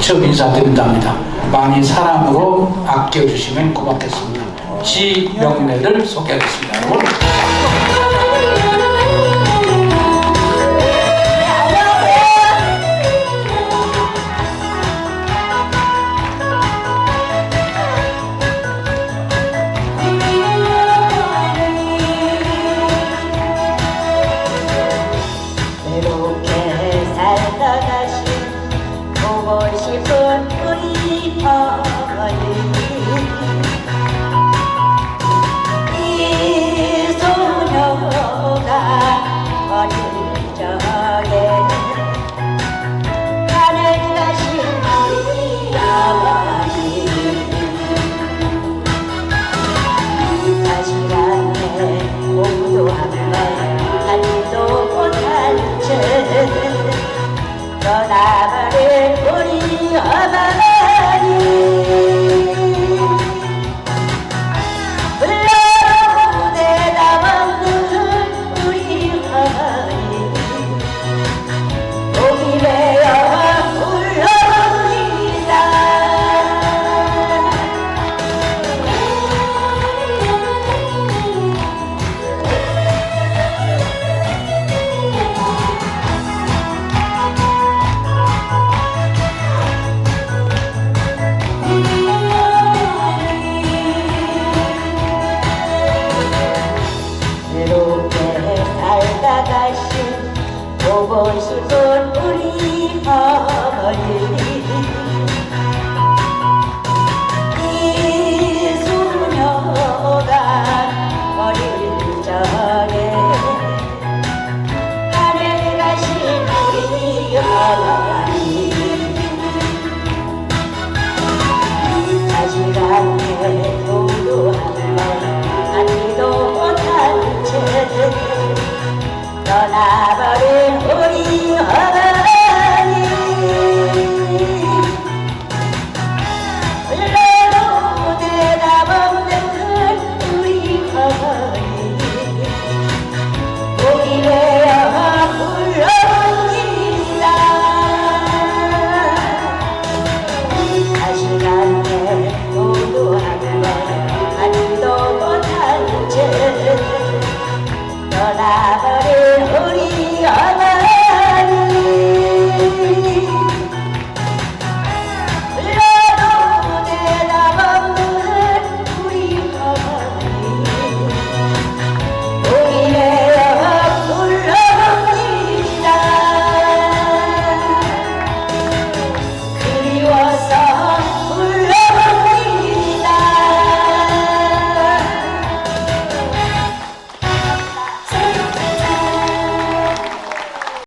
처음 인사드린답니다. 많이 사랑으로 아껴주시면 고맙겠습니다. 지명래를 소개하겠습니다. 여러분. vô vời sự 떠나버린 우리